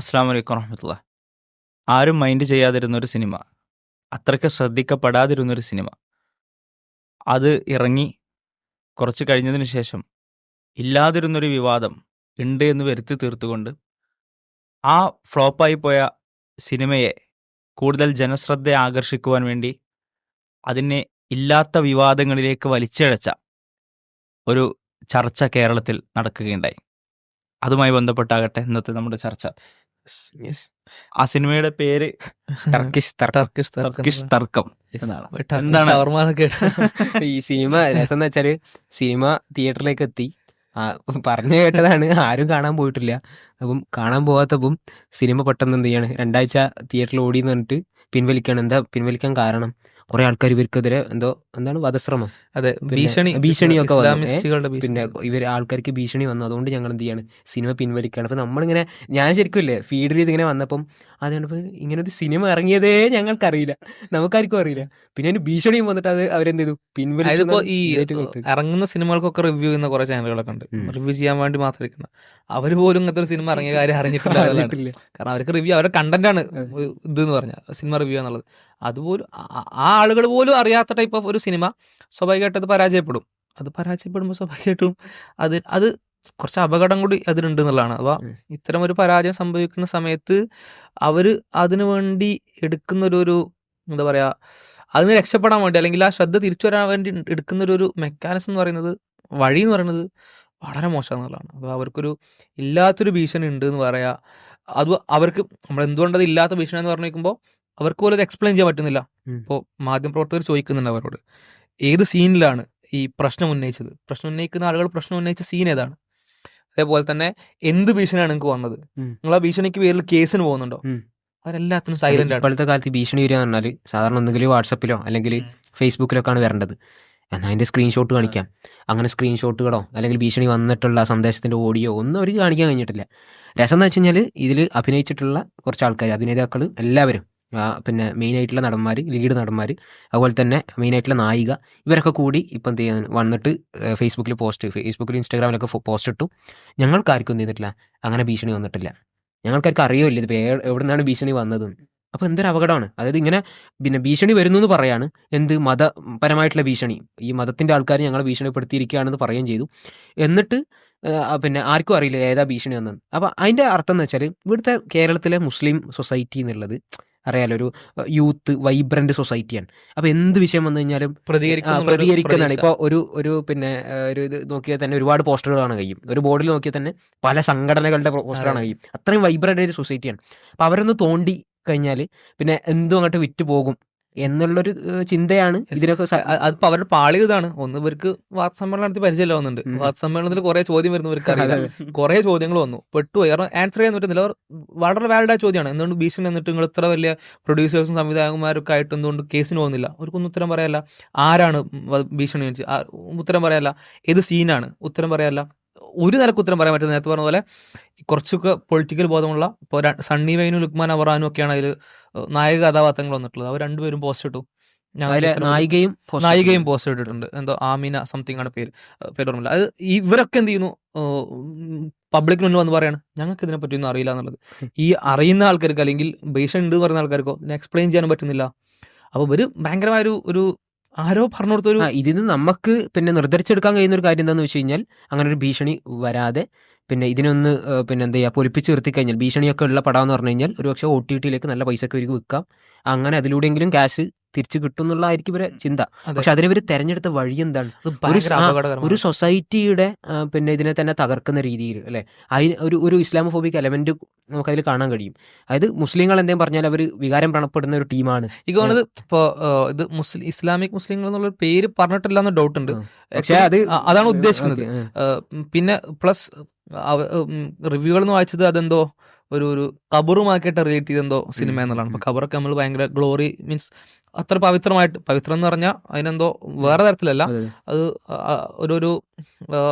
അസ്സാം വലൈക്കും വറഹമത്തുള്ള. ആരും മൈൻഡ് ചെയ്യാതിരുന്നൊരു സിനിമ. അത്രയ്ക്ക് ശ്രദ്ധിക്കപ്പെടാതിരുന്നൊരു സിനിമ. അത് ഇറങ്ങി കുറച്ച് കഴിഞ്ഞതിന് ശേഷം ഇല്ലാതിരുന്നൊരു വിവാദം ഉണ്ട് എന്ന് വരുത്തി തീർത്തുകൊണ്ട് ആ ഫ്ലോപ്പായി പോയ സിനിമയെ കൂടുതൽ ജനശ്രദ്ധ ആകർഷിക്കുവാൻ വേണ്ടി അതിനെ ഇല്ലാത്ത വിവാദങ്ങളിലേക്ക് വലിച്ചിഴച്ച ഒരു ചർച്ച കേരളത്തിൽ നടക്കുകയുണ്ടായി. അതുമായി ബന്ധപ്പെട്ടാകട്ടെ ഇന്നത്തെ നമ്മുടെ ചർച്ച. ആ സിനിമയുടെ പേര് ടർക്കിഷ് ടർക്കിഷ് ടർക്കിഷ് തർക്കം എന്താണ്? ഈ സിനിമ രസം എന്ന് വെച്ചാൽ സിനിമ തിയേറ്ററിലേക്ക് എത്തി. പറഞ്ഞു കേട്ടതാണ്. ആരും കാണാൻ പോയിട്ടില്ല. അപ്പം കാണാൻ പോകാത്തപ്പം സിനിമ പെട്ടെന്ന് എന്ത് ചെയ്യാണ്? രണ്ടാഴ്ച തിയേറ്ററിൽ ഓടി എന്ന് പറഞ്ഞിട്ട് പിൻവലിക്കാണ്. എന്താ പിൻവലിക്കാൻ കാരണം? കുറെ ആൾക്കാർ ഇവർക്കെതിരെ എന്തോ എന്താണ് വധശ്രമം. അതെ ഭീഷണി ഭീഷണിയൊക്കെ വന്നു. പിന്നെ ഇവർ ആൾക്കാർക്ക് ഭീഷണി വന്നു. അതുകൊണ്ട് ഞങ്ങൾ എന്ത് ചെയ്യാണ്? സിനിമ പിൻവലിക്കുകയാണ് അപ്പൊ നമ്മളിങ്ങനെ ഞാൻ ശരിക്കും ഇല്ലേ ഫീഡ് ചെയ്ത് ഇങ്ങനെ വന്നപ്പം അതുകൊണ്ട് ഇങ്ങനെ ഒരു സിനിമ ഇറങ്ങിയതേ ഞങ്ങൾക്കറിയില്ല. നമുക്കാർക്കും അറിയില്ല. പിന്നെ അതിന് ഭീഷണിയും വന്നിട്ട് അത് അവരെന്ത് ചെയ്തു? പിൻവലിച്ചു അതിപ്പോ ഈ ഇറങ്ങുന്ന സിനിമകൾക്കൊക്കെ റിവ്യൂ ചെയ്യുന്ന കുറെ ചാനലുകളൊക്കെ ഉണ്ട്. റിവ്യൂ ചെയ്യാൻ വേണ്ടി മാത്രം ഇരിക്കുന്ന. അവർ പോലും ഇങ്ങനത്തെ ഒരു സിനിമ ഇറങ്ങിയ കാര്യം അറിഞ്ഞിട്ടില്ല കാരണം അവർക്ക് റിവ്യൂ അവരുടെ കണ്ടന്റ്. ഇത് എന്ന് പറഞ്ഞ സിനിമ റിവ്യൂ എന്നുള്ളത്. അതുപോലും ആ- ആളുകൾ പോലും അറിയാത്ത ടൈപ്പ് ഓഫ് ഒരു സിനിമ സ്വാഭാവികമായിട്ട് അത് പരാജയപ്പെടും. അത് പരാജയപ്പെടുമ്പോൾ സ്വാഭാവികമായിട്ടും അത് അത് കുറച്ച് അപകടം കൂടി അതിലുണ്ട് എന്നുള്ളതാണ്. അപ്പോൾ ഇത്തരം ഒരു പരാജയം സംഭവിക്കുന്ന സമയത്ത് അവർ അതിനു വേണ്ടി എടുക്കുന്നൊരു ഒരു എന്താ പറയുക അതിന് രക്ഷപ്പെടാൻ വേണ്ടി അല്ലെങ്കിൽ ആ ശ്രദ്ധ തിരിച്ചു വരാൻ വേണ്ടി എടുക്കുന്നൊരു ഒരു മെക്കാനിസം എന്ന് പറയുന്നത് വഴി എന്ന് പറയുന്നത് വളരെ മോശം എന്നുള്ളതാണ്. അപ്പോൾ അവർക്കൊരു ഇല്ലാത്തൊരു ഭീഷണി ഉണ്ട് എന്ന് പറയാ. അത് അവർക്ക് നമ്മൾ എന്തുകൊണ്ടത് ഇല്ലാത്ത ഭീഷണി എന്ന് പറഞ്ഞു നിൽക്കുമ്പോൾ അവർക്ക് പോലും അത് എക്സ്പ്ലെയിൻ ചെയ്യാൻ പറ്റുന്നില്ല. ഇപ്പോൾ മാധ്യമപ്രവർത്തകർ ചോദിക്കുന്നുണ്ട് അവരോട് ഏത് സീനിലാണ് ഈ പ്രശ്നം ഉന്നയിച്ചത്? പ്രശ്നം ഉന്നയിക്കുന്ന ആളുകൾ പ്രശ്നം ഉന്നയിച്ച സീൻ ഏതാണ്? അതേപോലെ തന്നെ എന്ത് ഭീഷണിയാണ് നിങ്ങൾക്ക് വന്നത്? നിങ്ങൾ ആ ഭീഷണിക്ക് പേരിൽ കേസിന് പോകുന്നുണ്ടോ. അവരെല്ലാത്തിനും സൈലന്റ് ആണ്. ഇപ്പോഴത്തെ കാലത്ത് ഭീഷണി വരിക പറഞ്ഞാൽ സാധാരണ ഒന്നെങ്കിലും വാട്സപ്പിലോ അല്ലെങ്കിൽ ഫേസ്ബുക്കിലോ ഫേസ്ബുക്കിലൊക്കെയാണ് വരേണ്ടത്. എന്നാൽ അതിന്റെ സ്ക്രീൻഷോട്ട് കാണിക്കാം. അങ്ങനെ സ്ക്രീൻഷോട്ടുകളോ അല്ലെങ്കിൽ ഭീഷണി വന്നിട്ടുള്ള സന്ദേശത്തിന്റെ ഓഡിയോ ഒന്നും അവർ കാണിക്കാൻ കഴിഞ്ഞിട്ടില്ല. രസം എന്ന് വെച്ച് കഴിഞ്ഞാൽ ഇതിൽ അഭിനയിച്ചിട്ടുള്ള കുറച്ച് ആൾക്കാർ അഭിനേതാക്കൾ എല്ലാവരും പിന്നെ മെയിനായിട്ടുള്ള നടന്മാർ ലീഡ് നടന്മാർ അതുപോലെ തന്നെ മെയിനായിട്ടുള്ള നായിക ഇവരൊക്കെ കൂടി ഇപ്പം എന്ത് ചെയ്യാൻ വന്നിട്ട് ഫേസ്ബുക്കിൽ പോസ്റ്റ് ഫേസ്ബുക്കിൽ ഇൻസ്റ്റാഗ്രാമിലൊക്കെ പോസ്റ്റ് ഇട്ടു. ഞങ്ങൾക്കാർക്കും എന്ത് ചെയ്തിട്ടില്ല? അങ്ങനെ ഭീഷണി വന്നിട്ടില്ല. ഞങ്ങൾക്കാർക്കും അറിയില്ല ഇത് എവിടെ നിന്നാണ് ഭീഷണി വന്നത് അപ്പോൾ എന്തൊരു അപകടമാണ്. അതായത് ഇങ്ങനെ പിന്നെ ഭീഷണി വരുന്നു എന്ന് പറയാണ്. എന്ത് മതപരമായിട്ടുള്ള ഭീഷണി. ഈ മതത്തിന്റെ ആൾക്കാർ ഞങ്ങളെ ഭീഷണിപ്പെടുത്തിയിരിക്കുകയാണെന്ന് പറയുകയും ചെയ്തു. എന്നിട്ട് പിന്നെ ആർക്കും അറിയില്ല ഏതാ ഭീഷണി വന്നത് അപ്പോൾ അതിന്റെ അർത്ഥം എന്ന് വെച്ചാൽ ഇവിടുത്തെ കേരളത്തിലെ മുസ്ലിം സൊസൈറ്റി എന്നുള്ളത് അറിയാലോ ഒരു യൂത്ത് വൈബ്രന്റ് സൊസൈറ്റിയാണ് അപ്പൊ എന്ത് വിഷയം വന്നു കഴിഞ്ഞാലും പ്രതികരിക്കുന്നതാണ്. ഇപ്പോൾ ഒരു ഒരു പിന്നെ ഒരു ഇത് നോക്കിയാൽ തന്നെ ഒരുപാട് പോസ്റ്ററുകൾ കാണാൻ കഴിയും. ഒരു ബോർഡിൽ നോക്കിയാൽ തന്നെ പല സംഘടനകളുടെ പോസ്റ്റർ കാണാൻ കഴിയും. അത്രയും വൈബ്രന്റ് ഒരു സൊസൈറ്റിയാണ് അപ്പൊ അവരൊന്ന് തോണ്ടി കഴിഞ്ഞാൽ പിന്നെ എന്തും അങ്ങോട്ട് വിറ്റ് പോകും. എന്നുള്ളൊരു ചിന്തയാണ് ഇതിനൊക്കെ അത് അതിപ്പോ അവരുടെ പാളി ഇതാണ്. ഒന്ന് ഇവർക്ക് വാർത്താ സമ്മേളനം നടത്തി പരിചയമല്ല വന്നിട്ടുണ്ട് വാർത്ത സമ്മേളനത്തിൽ കുറെ ചോദ്യം വരുന്നു ഇവർക്ക് അറിയില്ല. കുറെ ചോദ്യങ്ങൾ വന്നു. പെട്ടു കാരണം ആൻസർ ചെയ്യാൻ പറ്റുന്നില്ല അവർ വളരെ വാലിഡ് ആയ ചോദ്യമാണ്. എന്തുകൊണ്ട് ഭീഷണി എന്നിട്ട് നിങ്ങൾ ഇത്ര വലിയ പ്രൊഡ്യൂസേഴ്സും സംവിധായകന്മാരൊക്കെ ആയിട്ട് എന്തുകൊണ്ട് കേസിന് പോകുന്നില്ല? അവർക്കൊന്നും ഉത്തരം പറയാല്ല. ആരാണ് ഭീഷണി ഉത്തരം പറയാല്ല. ഏത് സീനാണ് ഉത്തരം പറയാല്ല. ഒരു നിലയ്ക്ക് ഉത്തരം പറയാൻ പറ്റുന്ന നേരത്തെ പറഞ്ഞ പോലെ കുറച്ചൊക്കെ പൊളിറ്റിക്കൽ ബോധമുള്ള ഇപ്പോൾ സണ്ണി വൈനും ലുക്മാൻ അവറാനും ഒക്കെയാണ് അതിൽ നായക കഥാപാത്രങ്ങൾ വന്നിട്ടുള്ളത്. അവർ രണ്ടുപേരും പോസ്റ്റ് ഇട്ടു. നായികയും നായികയും പോസ്റ്റ് ഇട്ടിട്ടുണ്ട്. എന്തോ ആമിന സംതിങ് ആണ് പേര് പേര് ഓർമ്മയില്ല. അത് ഇവരൊക്കെ എന്ത് ചെയ്യുന്നു? പബ്ലിക്കിന് മുന്നിൽ വന്ന് പറയാണ് ഞങ്ങൾക്ക് ഇതിനെ പറ്റിയൊന്നും അറിയില്ല എന്നുള്ളത്. ഈ അറിയുന്ന ആൾക്കാർക്ക് അല്ലെങ്കിൽ ഭീഷണി ഉണ്ട് പറയുന്ന ആൾക്കാർക്കോ ഇതിനെ എക്സ്പ്ലെയിൻ ചെയ്യാനും പറ്റുന്നില്ല. അപ്പൊ ഒരു ഭയങ്കരമായ ഒരു ഒരു ആരോ പറഞ്ഞു കൊടുത്തൊരു ആ ഇതിന് നമുക്ക് പിന്നെ നിർദ്ധരിച്ചെടുക്കാൻ കഴിയുന്ന ഒരു കാര്യം എന്താണെന്ന് വെച്ച് കഴിഞ്ഞാൽ അങ്ങനെ ഒരു ഭീഷണി വരാതെ പിന്നെ ഇതിനൊന്ന് പിന്നെ എന്താ ചെയ്യുക പൊലിപ്പിച്ച് നിർത്തി കഴിഞ്ഞാൽ ഭീഷണിയൊക്കെ ഉള്ള പടം എന്ന് പറഞ്ഞു കഴിഞ്ഞാൽ ഒരുപക്ഷെ ഒ ടി ടിയിലേക്ക് നല്ല പൈസക്ക് ഇവർക്ക് വിൽക്കാം. അങ്ങനെ അതിലൂടെയെങ്കിലും ക്യാഷ് തിരിച്ചു കിട്ടും എന്നുള്ളതായിരിക്കും ഇവരെ ചിന്ത. പക്ഷെ അതിനിവർ തെരഞ്ഞെടുത്ത വഴി എന്താണ്? ഒരു സൊസൈറ്റിയുടെ പിന്നെ ഇതിനെ തന്നെ തകർക്കുന്ന രീതിയിൽ അല്ലെ? അതിന് ഒരു ഒരു ഇസ്ലാമോഫോബിക് എലമെന്റ് നമുക്കതിൽ കാണാൻ കഴിയും. അതായത് മുസ്ലിങ്ങൾ എന്തെങ്കിലും പറഞ്ഞാൽ അവർ വികാരം പ്രണപ്പെടുന്ന ഒരു ടീമാണ്. തോന്നുന്നത് ഇപ്പൊ ഇത് മുസ്ലിം ഇസ്ലാമിക് മുസ്ലിങ്ങൾ എന്നുള്ള പേര് പറഞ്ഞിട്ടില്ല എന്ന് ഡൗട്ട് ഉണ്ട്. പക്ഷേ അത് അതാണ് ഉദ്ദേശിക്കുന്നത്. പിന്നെ പ്ലസ് റിവ്യൂകൾ എന്ന് വായിച്ചത് അതെന്തോ ഒരു ഒരു കബറുമാക്കിയിട്ട് റിലേറ്റ് ചെയ്തെന്തോ സിനിമ എന്നുള്ളതാണ്. അപ്പൊ കബറൊക്കെ നമ്മൾ ഭയങ്കര ഗ്ലോറി മീൻസ് അത്ര പവിത്രമായിട്ട് പവിത്രം എന്ന് പറഞ്ഞാൽ അതിനെന്തോ വേറെ തരത്തിലല്ല. അതെ, ഒരു ഒരു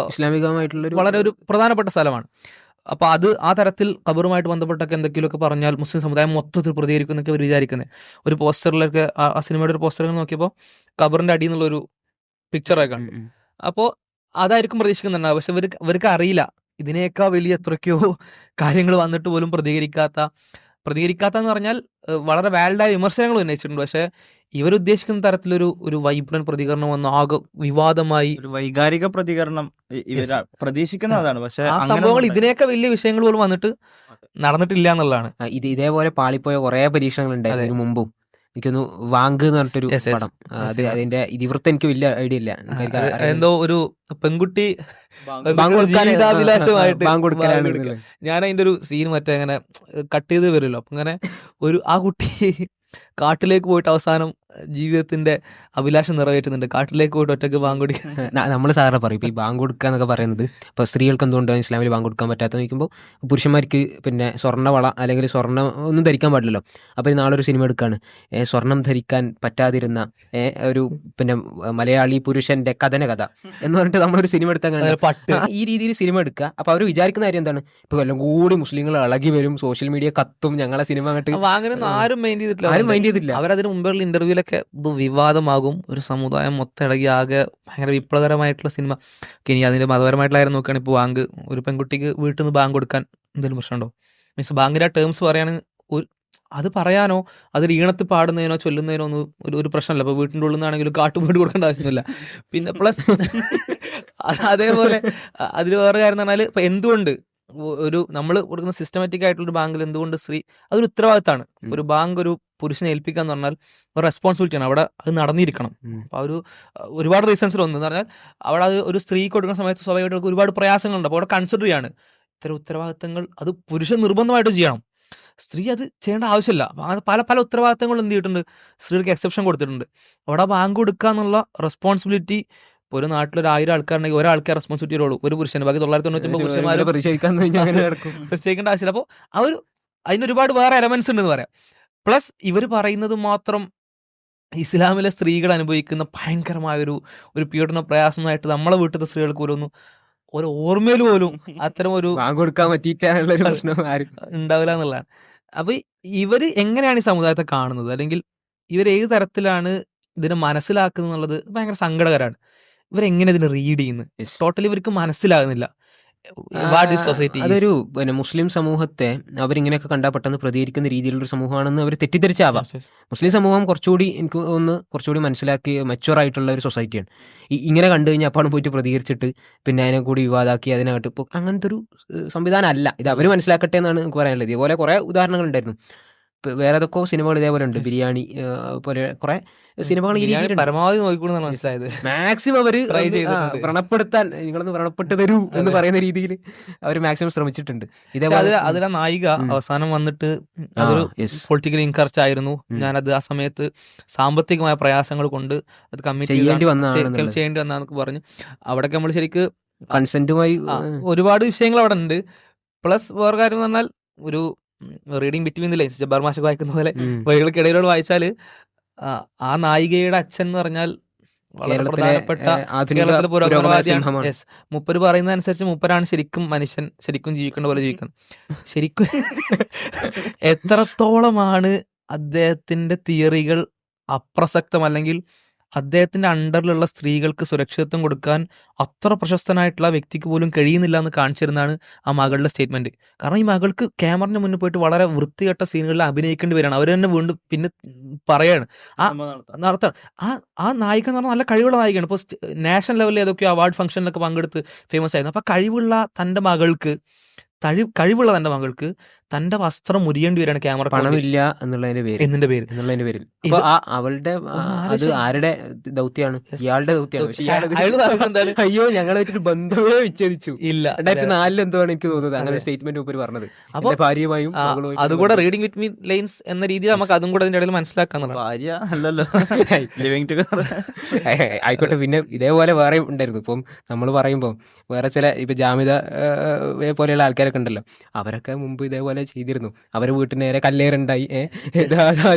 ഇസ്ലാമികമായിട്ടുള്ള വളരെ ഒരു പ്രധാനപ്പെട്ട സ്ഥലമാണ്. അപ്പൊ അത് ആ തരത്തിൽ ഖബറുമായിട്ട് ബന്ധപ്പെട്ടൊക്കെ എന്തെങ്കിലുമൊക്കെ പറഞ്ഞാൽ മുസ്ലിം സമുദായം മൊത്തത്തിൽ പ്രതികരിക്കും എന്നൊക്കെ അവർ വിചാരിക്കുന്നത് ഒരു പോസ്റ്ററിലൊക്കെ ആ ആ സിനിമയുടെ ഒരു പോസ്റ്ററിൽ നോക്കിയപ്പോൾ ഖബറിന്റെ അടിയിൽ നിന്നുള്ളൊരു പിക്ചറൊക്കെ കണ്ടു. അപ്പോൾ അതായിരിക്കും പ്രതീക്ഷിക്കുന്നുണ്ടാവുക. പക്ഷെ ഇവർക്ക് ഇവർക്ക് അറിയില്ല ഇതിനേക്കാൾ വലിയ എത്രയ്ക്കോ കാര്യങ്ങൾ വന്നിട്ട് പോലും പ്രതികരിക്കാത്ത പ്രതികരിക്കാത്ത എന്ന് പറഞ്ഞാൽ വളരെ വാലിഡായ വിമർശനങ്ങൾ ഉന്നയിച്ചിട്ടുണ്ട്. പക്ഷേ ഇവരുദ്ദേശിക്കുന്ന തരത്തിലൊരു ഒരു വൈബ്രന്റ് പ്രതികരണം വന്ന ആകെ വിവാദമായി ഒരു വൈകാരിക പ്രതികരണം പ്രതീക്ഷിക്കുന്നതാണ്. പ്രതീക്ഷിക്കുന്ന അതാണ്. പക്ഷെ ആ സംഭവങ്ങൾ ഇതിനേക്കാൾ വലിയ വിഷയങ്ങൾ പോലും വന്നിട്ട് നടന്നിട്ടില്ല എന്നുള്ളതാണ്. ഇത് ഇതേപോലെ പാളിപ്പോയ കുറെ പരീക്ഷണങ്ങൾ. ഉണ്ടായിരുന്നു മുമ്പും. എനിക്കൊന്ന് വാങ്ക് എന്ന് പറഞ്ഞിട്ടൊരു. പടം. അത് അതിന്റെ ഇതിവൃത്തം എനിക്ക് വലിയ ഐഡിയ ഇല്ല. എന്തോ ഒരു പെൺകുട്ടി ജീവിതാഭിലാഷമായിട്ട്. ഞാൻ അതിന്റെ ഒരു സീൻ മറ്റേ അങ്ങനെ കട്ട് ചെയ്ത് വരുമല്ലോ. അപ്പൊ അങ്ങനെ ഒരു ആ കുട്ടി കാട്ടിലേക്ക് പോയിട്ട് അവസാനം ജീവിതത്തിന്റെ അഭിലാഷം നിറവേറ്റുന്നുണ്ട്. കാട്ടിലേക്ക് പോയിട്ട് ഒറ്റയ്ക്ക് ബാങ്ക് കൊടുക്കുക നമ്മൾ സാധാരണ പറയും ഇപ്പൊ ഈ ബാങ്ക് കൊടുക്കുക എന്നൊക്കെ പറയുന്നത്. ഇപ്പൊ സ്ത്രീകൾക്ക് എന്തുകൊണ്ടാണ് ഇസ്ലാമിൽ ബാങ്ക് കൊടുക്കാൻ പറ്റാത്ത നോക്കുമ്പോൾ പുരുഷന്മാർക്ക് പിന്നെ സ്വർണവള അല്ലെങ്കിൽ സ്വർണം ഒന്നും ധരിക്കാൻ പാടില്ലല്ലോ. അപ്പൊ നാളെ ഒരു സിനിമ എടുക്കാണ്. സ്വർണം ധരിക്കാൻ പറ്റാതിരുന്ന ഒരു പിന്നെ മലയാളി പുരുഷന്റെ കഥന കഥ എന്ന് പറഞ്ഞിട്ട് നമ്മളൊരു സിനിമ എടുത്താൽ പട്ട്. ഈ രീതിയിൽ സിനിമ എടുക്കുക. അപ്പൊ അവർ വിചാരിക്കുന്ന കാര്യം എന്താണ്? ഇപ്പൊ എല്ലാം കൂടി മുസ്ലിങ്ങൾ ഇളകി വരും സോഷ്യൽ മീഡിയ കത്തും ഞങ്ങളെ സിനിമ അങ്ങോട്ട് ആരും മൈൻഡ് ചെയ്തിട്ടില്ല ആരും മൈൻഡ് ചെയ്തില്ല അവരതിന് മുമ്പുള്ള ഇന്റർവ്യൂലൊക്കെ ഇത് വിവാദമാകും. ഒരു സമുദായം മൊത്തം ഇളകി ആകെ ഭയങ്കര വിപ്ലവകരമായിട്ടുള്ള സിനിമ. ഇനി അതിന്റെ മതപരമായിട്ടുള്ള കാര്യം നോക്കുകയാണെങ്കിൽ ഇപ്പോൾ ബാങ്ക് ഒരു പെൺകുട്ടിക്ക് വീട്ടിൽ നിന്ന് ബാങ്ക് കൊടുക്കാൻ എന്തെങ്കിലും പ്രശ്നമുണ്ടോ? മീൻസ് ബാങ്കിന്റെ ടേംസ് പറയുകയാണെങ്കിൽ ഒരു അത് പറയാനോ അത് ഈണത്ത് പാടുന്നതിനോ ചൊല്ലുന്നതിനോ ഒന്നും ഒരു ഒരു പ്രശ്നമല്ല. ഇപ്പോൾ വീട്ടിന്റെ ഉള്ളിൽ നിന്നാണെങ്കിലും കാട്ടുപേട് കൊടുക്കേണ്ട ആവശ്യമില്ല പിന്നെ പ്ലസ് അതേപോലെ അതിൽ വേറെ കാര്യം എന്ന് പറഞ്ഞാൽ ഇപ്പം എന്തുകൊണ്ട് ഒരു നമ്മൾ കൊടുക്കുന്ന സിസ്റ്റമാറ്റിക് ആയിട്ടുള്ള ഒരു ബാങ്കിൽ എന്തുകൊണ്ട് സ്ത്രീ അതൊരു ഉത്തരവാദിത്തമാണ് ഒരു ബാങ്ക് ഒരു പുരുഷനെ ഏൽപ്പിക്കുക എന്ന് പറഞ്ഞാൽ ഒരു റെസ്പോൺസിബിലിറ്റിയാണ് അവിടെ അത് നടന്നിരിക്കണം. അപ്പോൾ ഒരു ഒരുപാട് റീസൺസിൽ ഒന്ന് എന്ന് പറഞ്ഞാൽ അവിടെ അത് ഒരു സ്ത്രീ കൊടുക്കുന്ന സമയത്ത് സ്വാഭാവികമായിട്ട് ഒരുപാട് പ്രയാസങ്ങളുണ്ട്. അപ്പോൾ അവിടെ കൺസിഡർ ചെയ്യാണ്. ഇത്തരം ഉത്തരവാദിത്തങ്ങൾ അത് പുരുഷൻ നിർബന്ധമായിട്ട് ചെയ്യണം. സ്ത്രീ അത് ചെയ്യേണ്ട ആവശ്യമില്ല. അങ്ങനെ പല പല ഉത്തരവാദിത്തങ്ങളും എന്ത് ചെയ്തിട്ടുണ്ട്? സ്ത്രീകൾക്ക് എക്സെപ്ഷൻ കൊടുത്തിട്ടുണ്ട്. അവിടെ ബാങ്ക് കൊടുക്കുക എന്നുള്ള റെസ്പോൺസിബിലിറ്റി ഇപ്പോൾ ഒരു നാട്ടിൽ ഒരു ആയിരം ആൾക്കാരുണ്ടെങ്കിൽ ഒരാൾക്കേ റെസ്പോൺസിബിലിറ്റി ഉള്ളൂ ഒരു പുരുഷന്. ബാക്കി തൊള്ളായിരത്തി തൊണ്ണൂറ്റി പുരുഷന്മാരും പ്രത്യേകിക്കേണ്ട ആവശ്യമില്ല. അപ്പോൾ ആ ഒരു അതിനൊരുപാട് വേറെ എലമെന്റ്സ് ഉണ്ടെന്ന് പറയാം. പ്ലസ് ഇവർ പറയുന്നത് മാത്രം ഇസ്ലാമിലെ സ്ത്രീകൾ അനുഭവിക്കുന്ന ഭയങ്കരമായ ഒരു ഒരു പീഡന പ്രയാസമായിട്ട് നമ്മളെ വീട്ടിലത്തെ സ്ത്രീകൾക്ക് പോലും ഒന്നും ഒരു ഓർമ്മയിൽ പോലും അത്തരം ഒരു കൊടുക്കാൻ പറ്റിയിട്ടുള്ള പ്രശ്നം ഉണ്ടാവില്ല എന്നുള്ളതാണ്. അപ്പൊ ഇവർ എങ്ങനെയാണ് ഈ സമുദായത്തെ കാണുന്നത്? അല്ലെങ്കിൽ ഇവർ ഏത് തരത്തിലാണ് ഇതിനെ മനസ്സിലാക്കുന്നത് എന്നുള്ളത് ഭയങ്കര സങ്കടകരമാണ്. ഇവരെങ്ങനെ ഇതിന് റീഡ് ചെയ്യുന്നത് ടോട്ടലി ഇവർക്ക് മനസ്സിലാകുന്നില്ല. വാട്ട് ഈസ് സൊസൈറ്റി അതൊരു പിന്നെ മുസ്ലിം സമൂഹത്തെ അവരിങ്ങനെയൊക്കെ കണ്ടാൽ പെട്ടെന്ന് പ്രതികരിക്കുന്ന രീതിയിലുള്ള ഒരു സമൂഹമാണെന്ന് അവർ തെറ്റിദ്ധരിച്ചാവാം. മുസ്ലിം സമൂഹം കുറച്ചുകൂടി എനിക്ക് ഒന്ന് കുറച്ചുകൂടി മനസ്സിലാക്കി മെച്ചുവർ ആയിട്ടുള്ള ഒരു സൊസൈറ്റിയാണ് ഈ ഇങ്ങനെ കണ്ടു കഴിഞ്ഞാൽ അപ്പോൾ പോയിട്ട് പ്രതികരിച്ചിട്ട് പിന്നെ അതിനെ കൂടി വിവാദമാക്കി അതിനകത്ത് ഇപ്പോൾ അങ്ങനത്തെ ഒരു സംവിധാനം അല്ല. ഇത് അവർ മനസ്സിലാക്കട്ടെ എന്നാണ് എനിക്ക് പറയാനുള്ളത്. ഇതുപോലെ കുറേ ഉദാഹരണങ്ങൾ ഉണ്ടായിരുന്നു വേറെ ഏതൊക്കെ സിനിമകൾ ഇതേപോലെ ഉണ്ട്. ബിരിയാണി പോലെ കുറെ സിനിമകൾ പരമാവധി നോക്കിക്കൂടെന്നാണ് മനസ്സിലായത്. മാക്സിമം അവർ. വ്രണപ്പെടുത്താൻ നിങ്ങളൊന്ന് വ്രണപ്പെട്ട് തരൂ എന്ന് പറയുന്ന രീതിയിൽ അവർ മാക്സിമം ശ്രമിച്ചിട്ടുണ്ട്. ഇതേപോലെ അതിലെ നായിക അവസാനം വന്നിട്ട് അതൊരു. പൊളിറ്റിക്കൽ ഇൻകറച്ച് ആയിരുന്നു. ഞാനത് ആ സമയത്ത് സാമ്പത്തികമായ പ്രയാസങ്ങൾ കൊണ്ട് അത് കമ്മിറ്റ്. ചെയ്യേണ്ടി വന്നാന്നൊക്കെ പറഞ്ഞു. അവിടെയൊക്കെ നമ്മൾ ശരിക്ക് കൺസെന്റുമായി ഒരുപാട് വിഷയങ്ങൾ അവിടെ ഉണ്ട്. പ്ലസ് വേറെ കാര്യം എന്ന് പറഞ്ഞാൽ ഒരു reading between the lines Jabbar മാഷ് വായിക്കുന്ന പോലെ. വഴികൾക്കിടയിലൂടെ വായിച്ചാൽ ആ, നായികയുടെ അച്ഛൻ എന്ന് പറഞ്ഞാൽ വളരെ പ്രധാനപ്പെട്ട കേരളത്തിലെ പുരോഗമനവാദിയാണ്. യെസ് മുപ്പര് പറയുന്ന അനുസരിച്ച് മുപ്പരാണ് ശരിക്കും മനുഷ്യൻ ശരിക്കും ജീവിക്കേണ്ട പോലെ ജീവിക്കുന്നത്. ശരിക്കും എത്രത്തോളമാണ് അദ്ദേഹത്തിന്റെ തിയറികൾ അപ്രസക്തം അല്ലെങ്കിൽ അദ്ദേഹത്തിന്റെ അണ്ടറിലുള്ള സ്ത്രീകൾക്ക് സുരക്ഷിതത്വം കൊടുക്കാൻ അത്ര പ്രശസ്തനായിട്ടുള്ള വ്യക്തിക്ക് പോലും കഴിയുന്നില്ല എന്ന് കാണിച്ചിരുന്നതാണ് ആ മകളുടെ സ്റ്റേറ്റ്മെന്റ് കാരണം ഈ മകൾക്ക് ക്യാമറിന് മുന്നിൽ പോയിട്ട് വളരെ വൃത്തികെട്ട സീനുകളിൽ അഭിനയിക്കേണ്ടി വരികയാണ്. അവർ തന്നെ വീണ്ടും പിന്നെ പറയാണ്. ആ നടത്താൻ ആ ആ നായിക എന്ന് പറഞ്ഞാൽ നല്ല കഴിവുള്ള നായികയാണ്. ഇപ്പോൾ നാഷണൽ ലെവലിൽ ഏതൊക്കെയോ അവാർഡ് ഫംഗ്ഷനിലൊക്കെ പങ്കെടുത്ത് ഫേമസ് ആയിരുന്നു. അപ്പോൾ കഴിവുള്ള തന്റെ മകൾക്ക് കഴി കഴിവുള്ള തന്റെ മകൾക്ക് തന്റെ വസ്ത്രം മുരിയേണ്ടി വരികയാണ് ക്യാമറ പണമില്ല എന്നുള്ളതിന്റെ പേര്. എന്നിന്റെ പേര്. എന്നുള്ളതിന്റെ പേരിൽ അപ്പൊ അവളുടെ അത് ആരുടെ ദൗത്യമാണ്? ഇയാളുടെ ദൗത്യമാണ്. എന്താണ്? അയ്യോ ഞങ്ങളെ വെച്ചിട്ട് ബന്ധമേ വിച്ഛേദിച്ചു. ഇല്ല. രണ്ടായിരത്തി നാലിൽ എന്തോ ആണ് എനിക്ക് തോന്നുന്നത്? അങ്ങനെ. സ്റ്റേറ്റ്മെന്റ് ഉപരി പറഞ്ഞത്. അപ്പൊ ഭാര്യയുമായും അതുകൂടെ റീഡിംഗ് വിത്ത് മീ ലൈൻസ് എന്ന രീതിയിൽ നമുക്ക് അതും കൂടെ അതിന്റെ ഇടയിൽ മനസ്സിലാക്കാൻ ഭാര്യ അല്ലല്ലോ. ലിവിങ് ടുഗദർ ആയിക്കോട്ടെ. പിന്നെ ഇതേപോലെ വേറെ ഉണ്ടായിരുന്നു. ഇപ്പം നമ്മൾ പറയുമ്പോൾ വേറെ ചില ഇപ്പൊ ജാമിത പോലെയുള്ള ആൾക്കാരൊക്കെ ഉണ്ടല്ലോ. അവരൊക്കെ മുമ്പ് ഇതേപോലെ ചെയ്തിരുന്നു. അവരെ വീട്ടിന് നേരെ കല്ലേറുണ്ടായി. ഏഹ്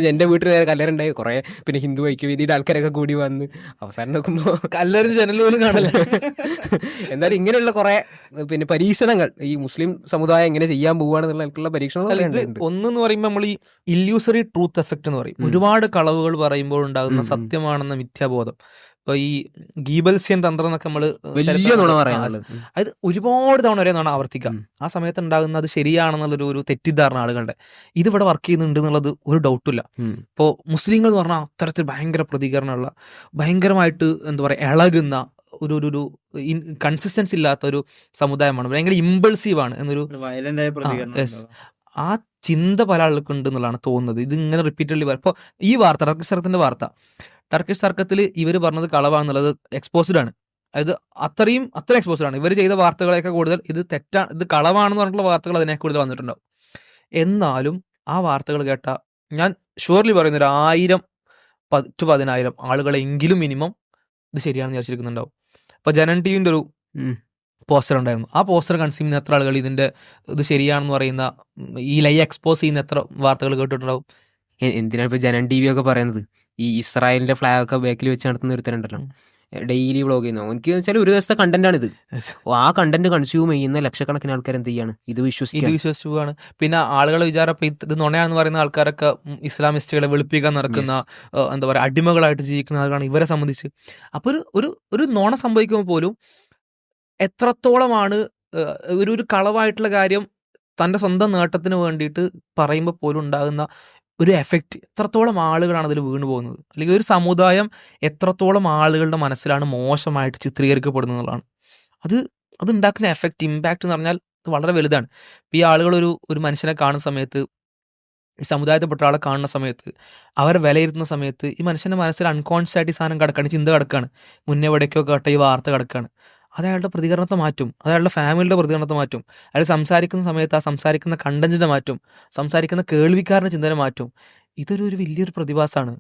എന്റെ വീട്ടിൽ നേരെ കല്ലേറുണ്ടായി. കുറെ പിന്നെ ഹിന്ദു ഐക്യവേദിയുടെ ആൾക്കാരൊക്കെ കൂടി വന്ന് അവസാനം നോക്കുമ്പോ കല്ലെറിഞ്ഞ് ജനൽ പോലും കാണില്ല എന്തായാലും ഇങ്ങനെയുള്ള കുറെ പിന്നെ പരീക്ഷണങ്ങൾ ഈ മുസ്ലിം സമുദായം എങ്ങനെ ചെയ്യാൻ പോവുകയാണെന്നുള്ള പരീക്ഷണങ്ങൾ. ഒന്നെന്ന് പറയുമ്പോൾ നമ്മൾ ഈ ഇല്യൂസറി ട്രൂത്ത് എഫക്ട് എന്ന് പറയും. ഒരുപാട് കളവുകൾ പറയുമ്പോൾ ഉണ്ടാകുന്ന. സത്യമാണെന്ന മിഥ്യാബോധം. ഈ ഗീബൽസ്യൻ തന്ത്രം എന്നൊക്കെ നമ്മൾ വലിയ നുണ പറയാനുള്ളത്. അതായത് അത് ഒരുപാട് തവണ ഒരേ നുണ ആവർത്തിക്കാം. ആ സമയത്ത് ഉണ്ടാകുന്ന അത് ശരിയാണെന്നുള്ളൊരു ഒരു തെറ്റിദ്ധാരണ ആളുകളുടെ. ഇത് ഇവിടെ വർക്ക് ചെയ്യുന്നുണ്ട് എന്നുള്ളത് ഒരു ഡൗട്ടില്ല. ഇപ്പോൾ മുസ്ലിങ്ങൾ എന്ന് പറഞ്ഞാൽ അത്തരത്തിൽ ഭയങ്കര പ്രതികരണമുള്ള ഭയങ്കരമായിട്ട് എന്താ പറയുക ഇളകുന്ന ഒരു ഒരു ഒരു കൺസിസ്റ്റൻസി ഇല്ലാത്ത ഒരു സമുദായമാണ്. ഭയങ്കര ഇമ്പൾസീവ് ആണ് എന്നൊരു വയലന്റ് ആയ പ്രതികരണം yes. ആ ചിന്ത പല ആൾക്കുണ്ട് എന്നുള്ളതാണ് തോന്നുന്നത്. ഇത് ഇങ്ങനെ റിപ്പീറ്റഡ്ലി ഇപ്പോൾ ഈ വാർത്ത ഡോക്ടർ ശരത്തിന്റെ വാർത്ത. ടർക്കിഷ് തർക്കത്തിൽ ഇവർ പറഞ്ഞത് കളവാണെന്നുള്ളത് എക്സ്പോസ്ഡ് ആണ്. അതായത് അത്രയും അത്ര എക്സ്പോസ്ഡ് ആണ്. ഇവർ ചെയ്ത വാർത്തകളെയൊക്കെ കൂടുതൽ ഇത് തെറ്റാണ് ഇത് കളവാണെന്ന് പറഞ്ഞിട്ടുള്ള വാർത്തകൾ അതിനെ കൂടുതൽ വന്നിട്ടുണ്ടാവും. എന്നാലും ആ വാർത്തകൾ കേട്ട ഞാൻ ഷുവർലി പറയുന്ന ഒരു ആയിരം പത്ത് പതിനായിരം ആളുകളെങ്കിലും മിനിമം ഇത് ശരിയാണെന്ന് വിചാരിച്ചിരിക്കുന്നുണ്ടാവും. അപ്പോൾ ജനൻ ടിവിന്റെ ഒരു പോസ്റ്റർ ഉണ്ടായിരുന്നു. ആ പോസ്റ്റർ കൺസ്യൂം ചെയ്യുന്ന എത്ര ആളുകൾ ഇതിന്റെ ഇത് ശരിയാണെന്ന് പറയുന്ന ഈ ലൈ എക്സ്പോസ് ചെയ്യുന്ന എത്ര വാർത്തകൾ കേട്ടിട്ടുണ്ടാവും? എ- ഇപ്പോൾ ഇപ്പൊ ജനൻ ടി വി ഒക്കെ പറയുന്നത്? ഈ ഇസ്രായേലിന്റെ ഫ്ലാഗ് ഒക്കെ ബാക്കിൽ വെച്ച് നടത്തുന്ന ഒരുത്തരുണ്ടല്ലോ. ഡെയിലി വ്ളോഗ് ചെയ്യുന്നു എനിക്ക് വെച്ചാൽ ഒരു ദിവസത്തെ കണ്ടന്റ് ആണ് ഇത്. ആ കണ്ടന്റ് കൺസ്യൂം ചെയ്യുന്ന ലക്ഷക്കണക്കിന് ആൾക്കാർ എന്ത് ചെയ്യാണ്? ഇത് ഇത് വിശ്വസിക്കുകയാണ് വിശ്വസിച്ചു പോവാണ്. പിന്നെ ആളുകളെ വിചാരം ഇപ്പൊ ഇത് നുണയാണെന്ന് പറയുന്ന ആൾക്കാരൊക്കെ ഇസ്ലാമിസ്റ്റുകളെ വെളുപ്പിക്കാൻ നടക്കുന്ന എന്താ പറയുക അടിമകളായിട്ട് ജീവിക്കുന്ന ആളുകളാണ് ഇവരെ സംബന്ധിച്ച്. അപ്പൊ ഒരു ഒരു ഒരു നുണ സംഭവിക്കുമ്പോൾ പോലും എത്രത്തോളമാണ് ഒരു ഒരു കളവായിട്ടുള്ള കാര്യം തന്റെ സ്വന്തം നേട്ടത്തിന് വേണ്ടിയിട്ട് പറയുമ്പോൾ പോലും ഉണ്ടാകുന്ന ഒരു എഫക്റ്റ് എത്രത്തോളം ആളുകളാണ് അതിൽ വീണു പോകുന്നത്? അല്ലെങ്കിൽ ഒരു സമുദായം എത്രത്തോളം ആളുകളുടെ മനസ്സിലാണ് മോശമായിട്ട് ചിത്രീകരിക്കപ്പെടുന്നത് എന്നുള്ളതാണ്. അത് അത് ഉണ്ടാക്കുന്ന എഫക്റ്റ് ഇമ്പാക്റ്റ് എന്ന് പറഞ്ഞാൽ അത് വളരെ വലുതാണ്. ഇപ്പം ഈ ആളുകൾ ഒരു ഒരു മനുഷ്യനെ കാണുന്ന സമയത്ത് ഈ സമുദായത്തിൽപ്പെട്ട ആളെ കാണുന്ന സമയത്ത് അവരെ വിലയിരുത്തുന്ന സമയത്ത് ഈ മനുഷ്യന്റെ മനസ്സിൽ അൺകോൺഷ്യസ് ആയിട്ട് ഈ സാധനം കിടക്കാണ് ചിന്ത കിടക്കുകയാണ് മുന്നേ എവിടേക്കോ കേട്ട ഈ വാർത്ത കിടക്കാണ്. അത് അയാളുടെ പ്രതികരണത്തെ മാറ്റും. അത് അയാളുടെ ഫാമിലിയുടെ പ്രതികരണത്തെ മാറ്റും. അയാൾ സംസാരിക്കുന്ന സമയത്ത് ആ സംസാരിക്കുന്ന കണ്ടന്റിനെ മാറ്റും. സംസാരിക്കുന്ന കേൾവിക്കാരന്റെ ചിന്തനെ മാറ്റും. ഇതൊരു ഒരു വലിയൊരു പ്രതിഭാസമാണ്.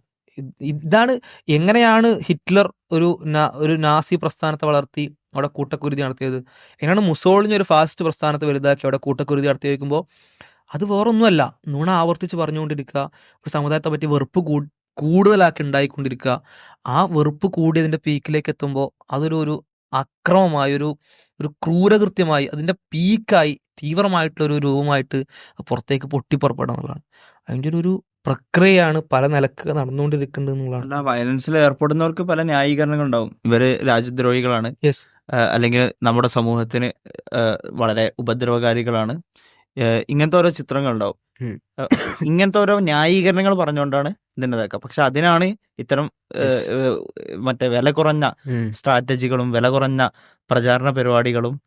ഇതാണ് എങ്ങനെയാണ് ഹിറ്റ്ലർ ഒരു ഒരു നാസി പ്രസ്ഥാനത്തെ വളർത്തി അവിടെ കൂട്ടക്കുരുതി നടത്തിയത്? എങ്ങനെയാണ് മുസോളിനി ഒരു ഫാസ്റ്റ് പ്രസ്ഥാനത്തെ വലുതാക്കി അവിടെ കൂട്ടക്കുരുതി നടത്തി വയ്ക്കുമ്പോൾ അത് വേറൊന്നുമല്ല. നുണ ആവർത്തിച്ച് പറഞ്ഞുകൊണ്ടിരിക്കുക. ഒരു സമുദായത്തെ പറ്റി വെറുപ്പ് കൂടുതലാക്കി ഉണ്ടായിക്കൊണ്ടിരിക്കുക. ആ വെറുപ്പ് കൂടിയതിന്റെ പീക്കിലേക്ക് എത്തുമ്പോൾ അതൊരു ഒരു അക്രമമായി ഒരു ഒരു ക്രൂരകൃത്യമായി അതിന്റെ പീക്കായി തീവ്രമായിട്ടുള്ള ഒരു രൂപമായിട്ട് പുറത്തേക്ക് പൊട്ടിപ്പുറപ്പെടുക എന്നുള്ളതാണ്. അതിന്റെ ഒരു ഒരു പ്രക്രിയയാണ് പല നിലയ്ക്ക് നടന്നുകൊണ്ടിരിക്കുന്നത് എന്നുള്ളതാണ്. വയലൻസിൽ ഏർപ്പെടുന്നവർക്ക് പല ന്യായീകരണങ്ങൾ ഉണ്ടാവും. ഇവർ രാജ്യദ്രോഹികളാണ്. അല്ലെങ്കിൽ നമ്മുടെ സമൂഹത്തിന് വളരെ ഉപദ്രവകാരികളാണ്. ഇങ്ങനത്തെ ഓരോ ചിത്രങ്ങൾ ഉണ്ടാവും. ഇങ്ങനത്തെ ഓരോ ന്യായീകരണങ്ങൾ പറഞ്ഞുകൊണ്ടാണ് ഇതൊക്കെ. പക്ഷെ അതിനാണ് ഇത്തരം മറ്റേ വില കുറഞ്ഞ സ്ട്രാറ്റജികളും വില കുറഞ്ഞ പ്രചാരണ പരിപാടികളും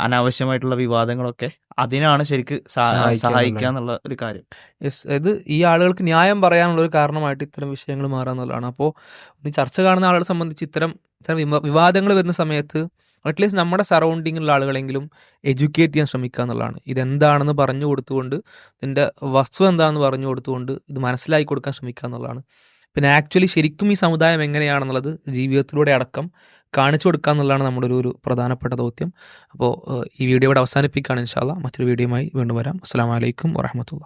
അനാവശ്യമായിട്ടുള്ള വിവാദങ്ങളൊക്കെ അതിനാണ് ശരിക്ക് സഹാ- സഹായിക്കുക എന്നുള്ള ഒരു കാര്യം. യെസ്. അതായത് ഈ ആളുകൾക്ക് ന്യായം പറയാനുള്ള ഒരു കാരണമായിട്ട് ഇത്തരം വിഷയങ്ങൾ മാറാന്നുള്ളതാണ്. അപ്പോൾ ഈ ചർച്ച കാണുന്ന ആളുകളെ സംബന്ധിച്ച് ഇത്തരം ഇത്തരം വിവാദങ്ങൾ വരുന്ന സമയത്ത് അറ്റ്ലീസ്റ്റ് നമ്മുടെ സറൗണ്ടിങ്ങിലുള്ള ആളുകളെങ്കിലും എഡ്യൂക്കേറ്റ് ചെയ്യാൻ ശ്രമിക്കുക എന്നുള്ളതാണ്. ഇതെന്താണെന്ന് പറഞ്ഞു കൊടുത്തുകൊണ്ട് ഇതിന്റെ വസ്തു എന്താണെന്ന് പറഞ്ഞു കൊടുത്തുകൊണ്ട് ഇത് മനസ്സിലാക്കി കൊടുക്കാൻ ശ്രമിക്കുക എന്നുള്ളതാണ്. പിന്നെ ആക്ച്വലി ശരിക്കും ഈ സമുദായം എങ്ങനെയാണെന്നുള്ളത് ജീവിതത്തിലൂടെ അടക്കം കാണിച്ചു കൊടുക്കുക എന്നുള്ളതാണ് നമ്മുടെ ഒരു ഒരു പ്രധാനപ്പെട്ട ദൗത്യം. അപ്പോൾ ഈ വീഡിയോ ഇവിടെ അവസാനിപ്പിക്കുകയാണ് ഇൻഷാല്ല മറ്റൊരു വീഡിയോയുമായി വീണ്ടും വരാം. അസ്സാം വലൈക്കും വറഹമത്തുള്ള